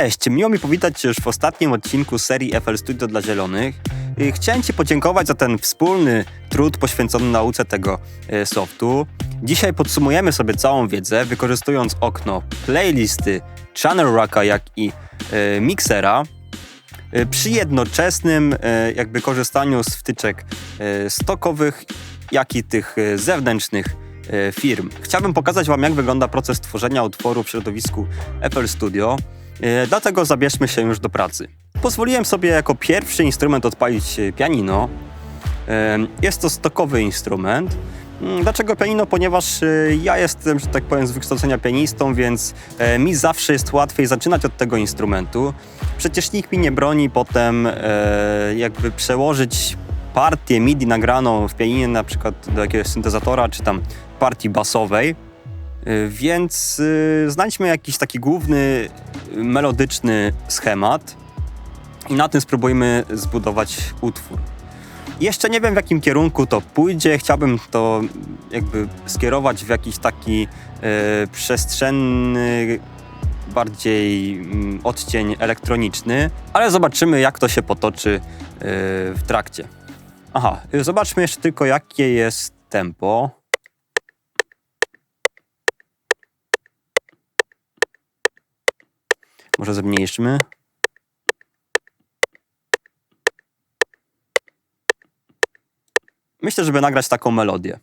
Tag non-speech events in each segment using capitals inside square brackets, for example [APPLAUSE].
Cześć, miło mi powitać Cię już w ostatnim odcinku serii FL Studio dla Zielonych. Y, Chciałem Ci podziękować za ten wspólny trud poświęcony nauce tego y, softu. Dzisiaj podsumujemy sobie całą wiedzę, wykorzystując okno playlisty Channel Racka, jak i y, Mixera y, przy jednoczesnym jakby korzystaniu z wtyczek stokowych, jak i tych zewnętrznych firm. Chciałbym pokazać Wam, jak wygląda proces tworzenia utworu w środowisku FL Studio. Y, Dlatego zabierzmy się już do pracy. Pozwoliłem sobie jako pierwszy instrument odpalić y, pianino. Jest to stokowy instrument. Mm, Dlaczego pianino? Ponieważ y, ja jestem, że tak powiem, z wykształcenia pianistą, więc e, mi zawsze jest łatwiej zaczynać od tego instrumentu. Przecież nikt mi nie broni potem e, jakby przełożyć partię MIDI nagraną w pianinie na przykład do jakiegoś syntezatora, czy tam partii basowej. Y, Więc y, znajdźmy jakiś taki główny, y, melodyczny schemat i na tym spróbujmy zbudować utwór. Jeszcze nie wiem w jakim kierunku to pójdzie. Chciałbym to jakby skierować w jakiś taki e, przestrzenny, bardziej mm, odcień elektroniczny, ale zobaczymy jak to się potoczy e, w trakcie. Aha, zobaczmy jeszcze tylko jakie jest tempo. Może zmniejszmy. Myślę, żeby nagrać taką melodię.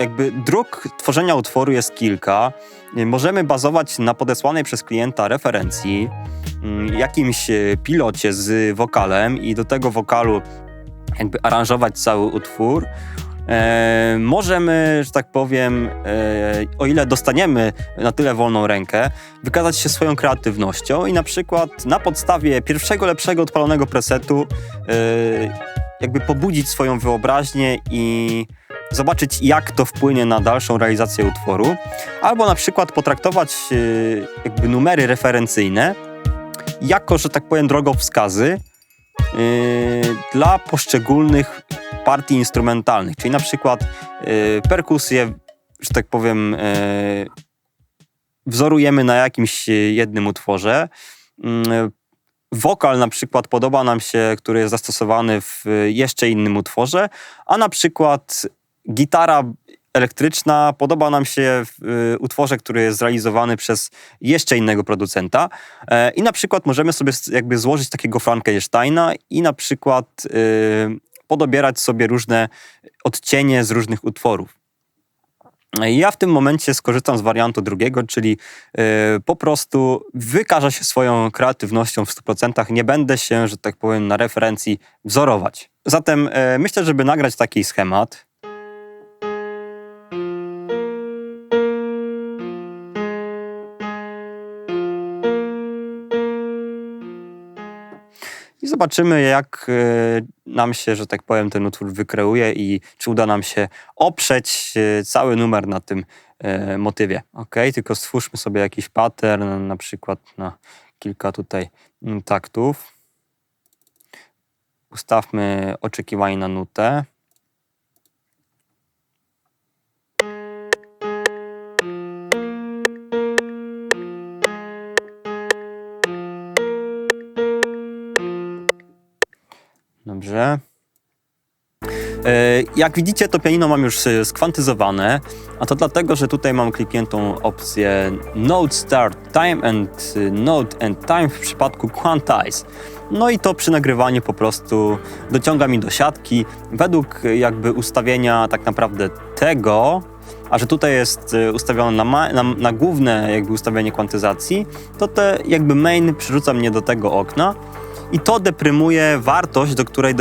Jakby dróg tworzenia utworu jest kilka. Możemy bazować na podesłanej przez klienta referencji, mm, jakimś e, pilocie z wokalem i do tego wokalu jakby aranżować cały utwór. E, możemy, że tak powiem, e, o ile dostaniemy na tyle wolną rękę, wykazać się swoją kreatywnością i na przykład na podstawie pierwszego lepszego odpalonego presetu e, jakby pobudzić swoją wyobraźnię i zobaczyć, jak to wpłynie na dalszą realizację utworu, albo na przykład potraktować e, jakby numery referencyjne jako, że tak powiem, drogowskazy dla poszczególnych partii instrumentalnych, czyli na przykład yy, perkusję, że tak powiem, yy, wzorujemy na jakimś yy, jednym utworze. Yy, Wokal na przykład podoba nam się, który jest zastosowany w yy, jeszcze innym utworze, a na przykład gitara elektryczna podoba nam się w y, utworze, który jest zrealizowany przez jeszcze innego producenta. E, I na przykład możemy sobie jakby złożyć takiego Frankensteina i na przykład y, podobierać sobie różne odcienie z różnych utworów. E, Ja w tym momencie skorzystam z wariantu drugiego, czyli y, po prostu wykażę się swoją kreatywnością w 100%. Nie będę się, że tak powiem, na referencji wzorować. Zatem e, myślę, żeby nagrać taki schemat, zobaczymy, jak e, nam się, że tak powiem, ten utwór wykreuje i czy uda nam się oprzeć e, cały numer na tym e, motywie. Ok, tylko stwórzmy sobie jakiś pattern, na przykład na kilka tutaj mm, taktów. Ustawmy oczekiwanie na nutę. Dobrze. E, Jak widzicie, to pianino mam już e, skwantyzowane, a to dlatego, że tutaj mam klikniętą opcję Note Start Time and e, Note and Time w przypadku Quantize. No i to przy nagrywaniu po prostu dociąga mi do siatki według jakby ustawienia tak naprawdę tego, a że tutaj jest ustawione na, na, na główne jakby ustawienie kwantyzacji, to te jakby main przerzuca mnie do tego okna i to deprymuje wartość, do której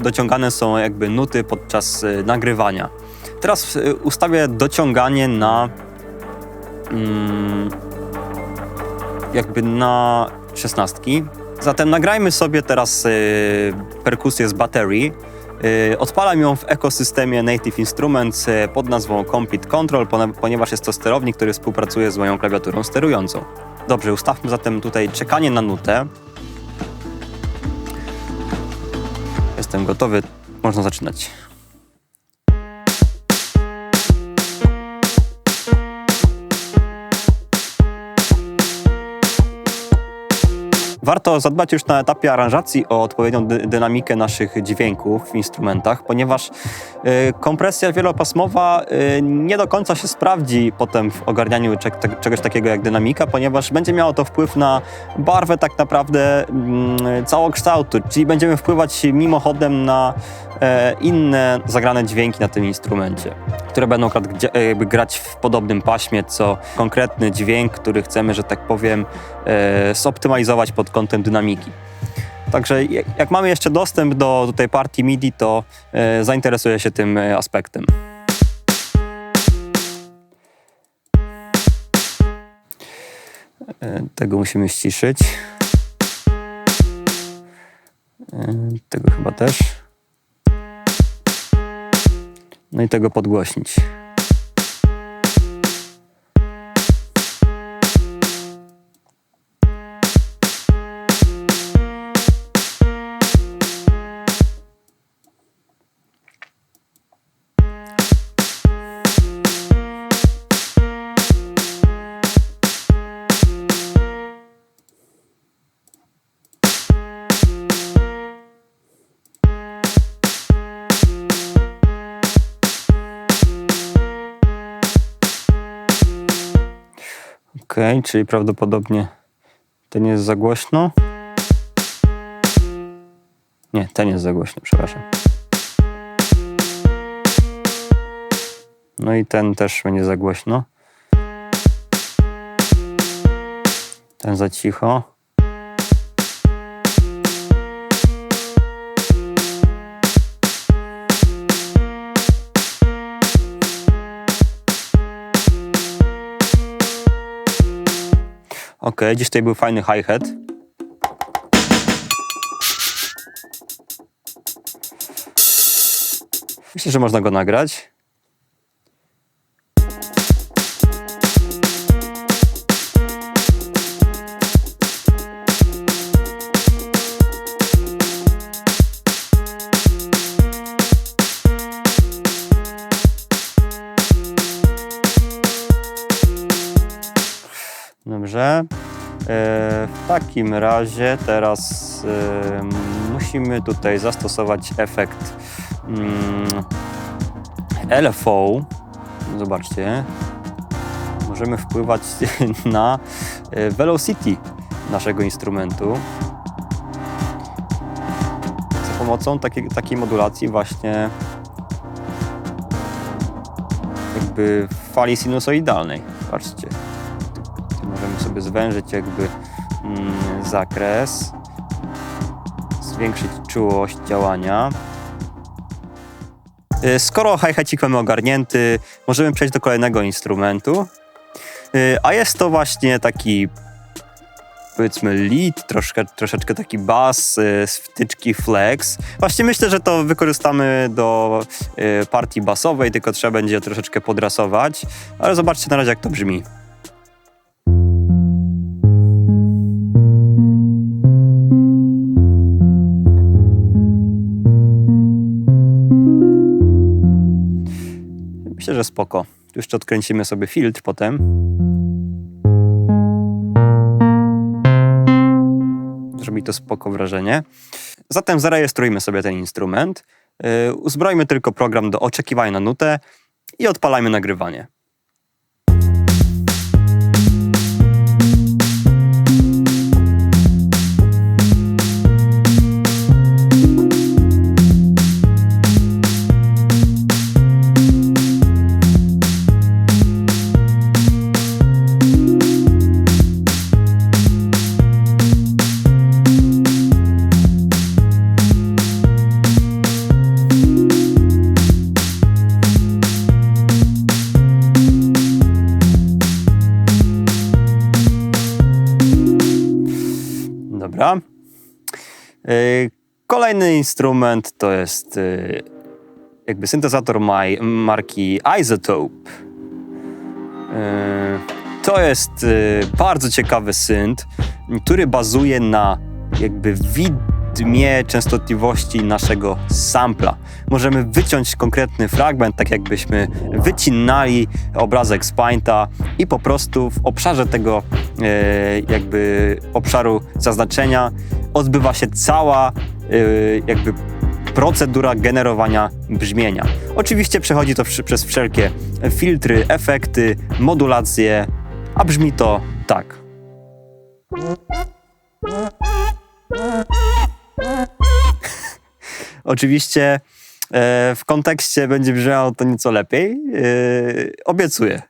dociągane są jakby nuty podczas y, nagrywania. Teraz y, ustawię dociąganie na mm, jakby na szesnastki. Zatem nagrajmy sobie teraz y, perkusję z baterii. Odpalam ją w ekosystemie Native Instruments pod nazwą Complete Control, ponieważ jest to sterownik, który współpracuje z moją klawiaturą sterującą. Dobrze, ustawmy zatem tutaj czekanie na nutę. Jestem gotowy, można zaczynać. Warto zadbać już na etapie aranżacji o odpowiednią dy dynamikę naszych dźwięków w instrumentach, ponieważ y, kompresja wielopasmowa y, nie do końca się sprawdzi potem w ogarnianiu te czegoś takiego jak dynamika, ponieważ będzie miało to wpływ na barwę tak naprawdę y, całokształtu, czyli będziemy wpływać mimochodem na e, inne zagrane dźwięki na tym instrumencie, które będą jakby grać w podobnym paśmie, co konkretny dźwięk, który chcemy, że tak powiem, e, zoptymalizować pod kątem dynamiki. Także jak mamy jeszcze dostęp do, do tej partii MIDI, to e, zainteresuję się tym e, aspektem. E, tego musimy ściszyć. E, tego chyba też. No i tego podgłośnić. Czyli prawdopodobnie ten jest za głośno. Nie, ten jest za głośno, przepraszam. No i ten też będzie za głośno. Ten za cicho. Ok, dziś tutaj był fajny hi-hat. Myślę, że można go nagrać. Takim razie teraz e, musimy tutaj zastosować efekt mm, LFO. Zobaczcie. Możemy wpływać [LAUGHS] na e, velocity naszego instrumentu za pomocą takiej, takiej modulacji właśnie jakby fali sinusoidalnej. Patrzcie możemy sobie zwężyć jakby zakres, zwiększyć czułość działania. Y, skoro hi-hatik mamy ogarnięty, możemy przejść do kolejnego instrumentu, y, a jest to właśnie taki powiedzmy lead, troszkę, troszeczkę taki bass y, z wtyczki flex. Właśnie myślę, że to wykorzystamy do partii basowej, tylko trzeba będzie troszeczkę podrasować, ale zobaczcie na razie jak to brzmi. Że spoko. Jeszcze odkręcimy sobie filtr potem. Zrobi to spoko wrażenie. Zatem zarejestrujmy sobie ten instrument. Yy, uzbrojmy tylko program do oczekiwania na nutę i odpalajmy nagrywanie. Instrument to jest y, jakby syntezator marki Isotope. Y, to jest bardzo ciekawy synt, który bazuje na jakby dmie częstotliwości naszego sampla. Możemy wyciąć konkretny fragment, tak jakbyśmy wycinali obrazek z Painta i po prostu w obszarze tego jakby obszaru zaznaczenia odbywa się cała jakby procedura generowania brzmienia. Oczywiście przechodzi to przez wszelkie filtry, efekty, modulacje, a brzmi to tak. [LAUGHS] Oczywiście e, w kontekście będzie brzmiało to nieco lepiej. E, obiecuję.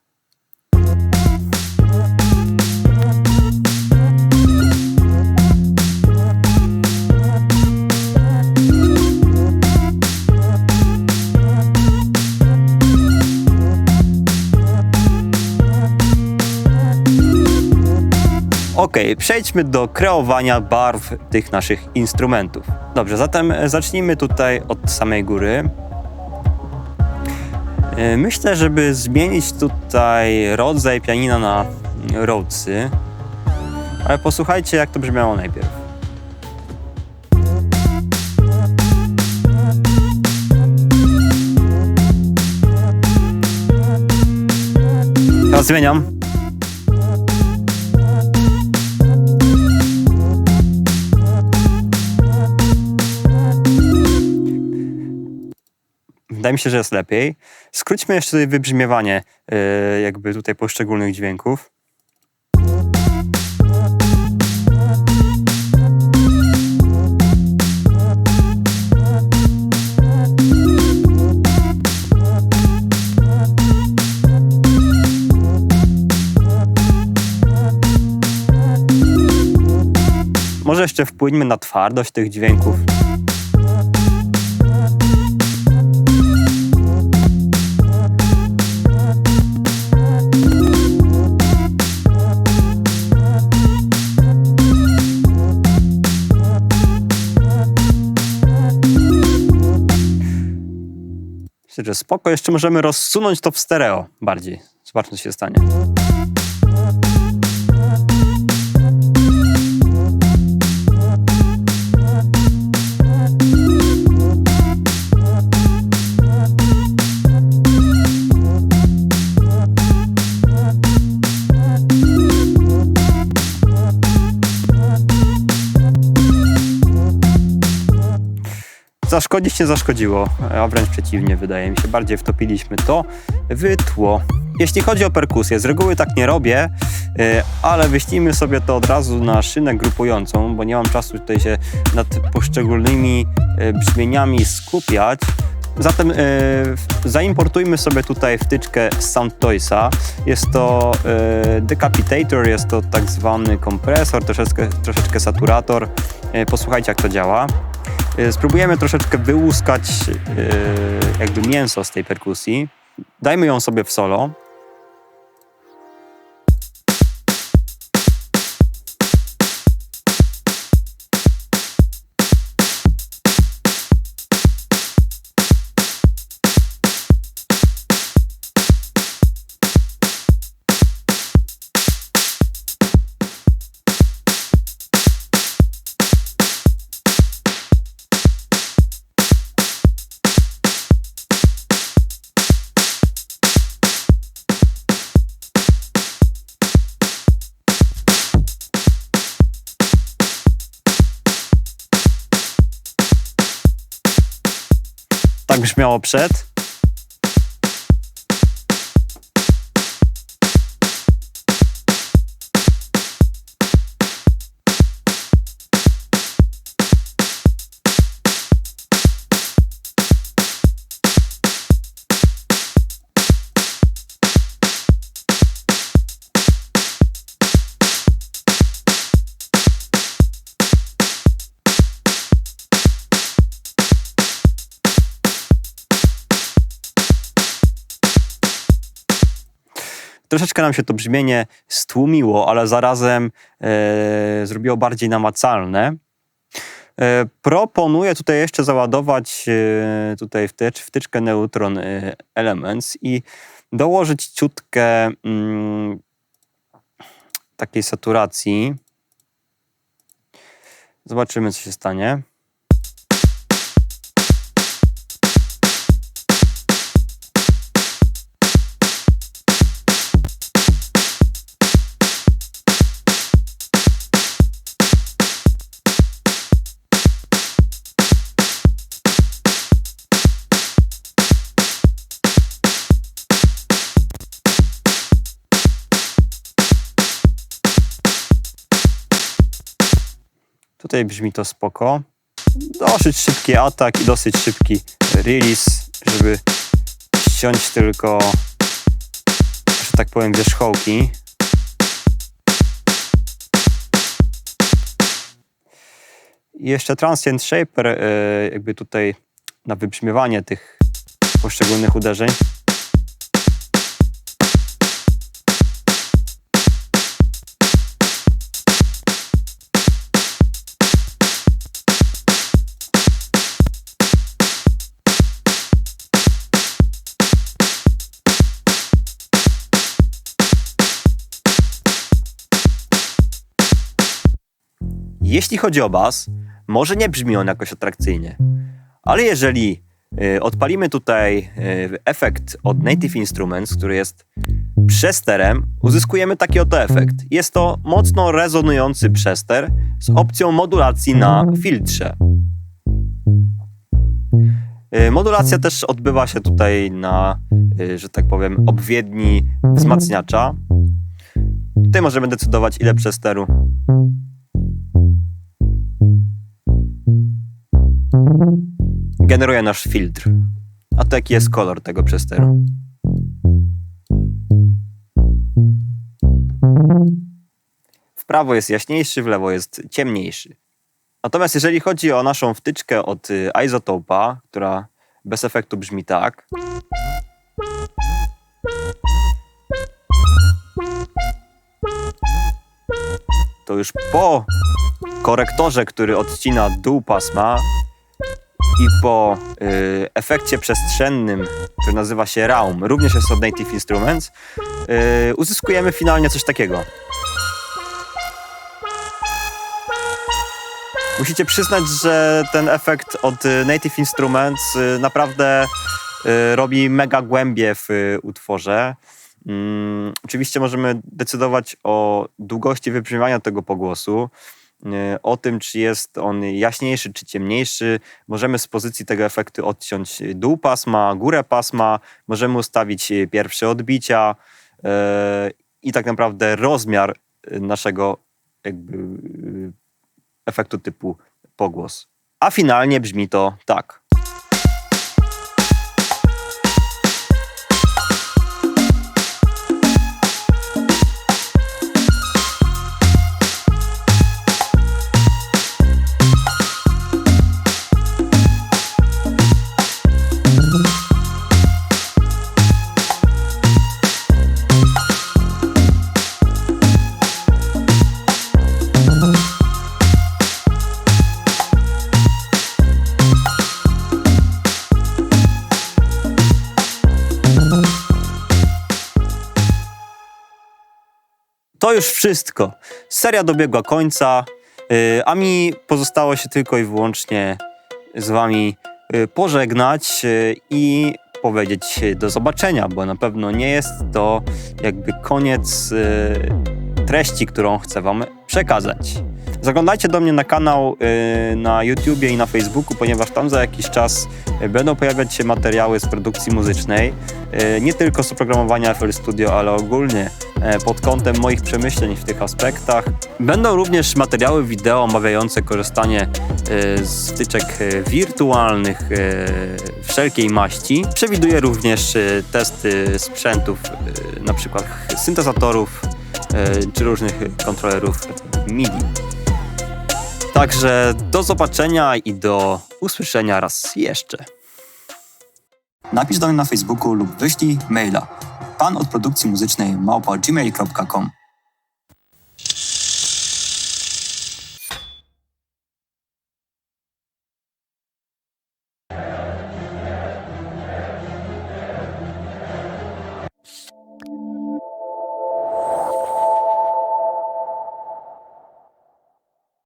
Ok, przejdźmy do kreowania barw tych naszych instrumentów. Dobrze, zatem e, zacznijmy tutaj od samej góry. E, Myślę, żeby zmienić tutaj rodzaj pianina na Rhodesy, ale posłuchajcie, jak to brzmiało najpierw. Zmieniam. Wydaje mi się, że jest lepiej. Skróćmy jeszcze tutaj wybrzmiewanie yy, jakby tutaj poszczególnych dźwięków. Może jeszcze wpłyńmy na twardość tych dźwięków. Że spoko. Jeszcze możemy rozsunąć to w stereo bardziej. Zobaczmy, co się stanie. Zaszkodzić nie zaszkodziło, a wręcz przeciwnie, wydaje mi się. Bardziej wtopiliśmy to w tło. Jeśli chodzi o perkusję, z reguły tak nie robię, e, ale wyślijmy sobie to od razu na szynę grupującą, bo nie mam czasu tutaj się nad poszczególnymi e, brzmieniami skupiać. Zatem e, zaimportujmy sobie tutaj wtyczkę Sound Toysa. Jest to e, decapitator, jest to tak zwany kompresor, troszeczkę, troszeczkę saturator. Posłuchajcie jak to działa. E, Spróbujemy troszeczkę wyłuskać e, jakby mięso z tej perkusji. Dajmy ją sobie w solo. Przed. Troszeczkę nam się to brzmienie stłumiło, ale zarazem e, zrobiło bardziej namacalne. E, proponuję tutaj jeszcze załadować e, tutaj wtycz, wtyczkę Neutron e, Elements i dołożyć ciutkę mm, takiej saturacji. Zobaczymy, co się stanie. Tutaj brzmi to spoko. Dosyć szybki atak i dosyć szybki release, żeby ściąć tylko, że tak powiem, wierzchołki. I jeszcze Transient Shaper, e, jakby tutaj na wybrzmiewanie tych poszczególnych uderzeń. Jeśli chodzi o bas, może nie brzmi on jakoś atrakcyjnie, ale jeżeli y, odpalimy tutaj y, efekt od Native Instruments, który jest przesterem, uzyskujemy taki oto efekt. Jest to mocno rezonujący przester z opcją modulacji na filtrze. Y, Modulacja też odbywa się tutaj na, że tak powiem, obwiedni wzmacniacza. Tutaj możemy decydować, ile przesteru generuje nasz filtr. A to jaki jest kolor tego przesteru? W prawo jest jaśniejszy, w lewo jest ciemniejszy. Natomiast jeżeli chodzi o naszą wtyczkę od y, Isotopa, która bez efektu brzmi tak. To już po korektorze, który odcina dół pasma i po y, efekcie przestrzennym, który nazywa się Raum, również jest od Native Instruments, y, uzyskujemy finalnie coś takiego. Musicie przyznać, że ten efekt od y, Native Instruments y, naprawdę y, robi mega głębie w y, utworze. Mm, oczywiście możemy decydować o długości wybrzmiewania tego pogłosu, o tym, czy jest on jaśniejszy, czy ciemniejszy. Możemy z pozycji tego efektu odciąć dół pasma, górę pasma, możemy ustawić pierwsze odbicia y, i tak naprawdę rozmiar naszego jakby y, efektu typu pogłos. A finalnie brzmi to tak. To już wszystko. Seria dobiegła końca, y, a mi pozostało się tylko i wyłącznie z wami y, pożegnać y, i powiedzieć do zobaczenia, bo na pewno nie jest to jakby koniec treści, którą chcę wam przekazać. Zaglądajcie do mnie na kanał y, na YouTubie i na Facebooku, ponieważ tam za jakiś czas y, będą pojawiać się materiały z produkcji muzycznej, y, nie tylko z oprogramowania FL Studio, ale ogólnie pod kątem moich przemyśleń w tych aspektach. Będą również materiały wideo omawiające korzystanie z wtyczek wirtualnych wszelkiej maści. Przewiduję również testy sprzętów, przykład syntezatorów czy różnych kontrolerów MIDI. Także do zobaczenia i do usłyszenia raz jeszcze. Napisz do mnie na Facebooku lub wyślij maila pan od produkcji muzycznej małpa gmail.com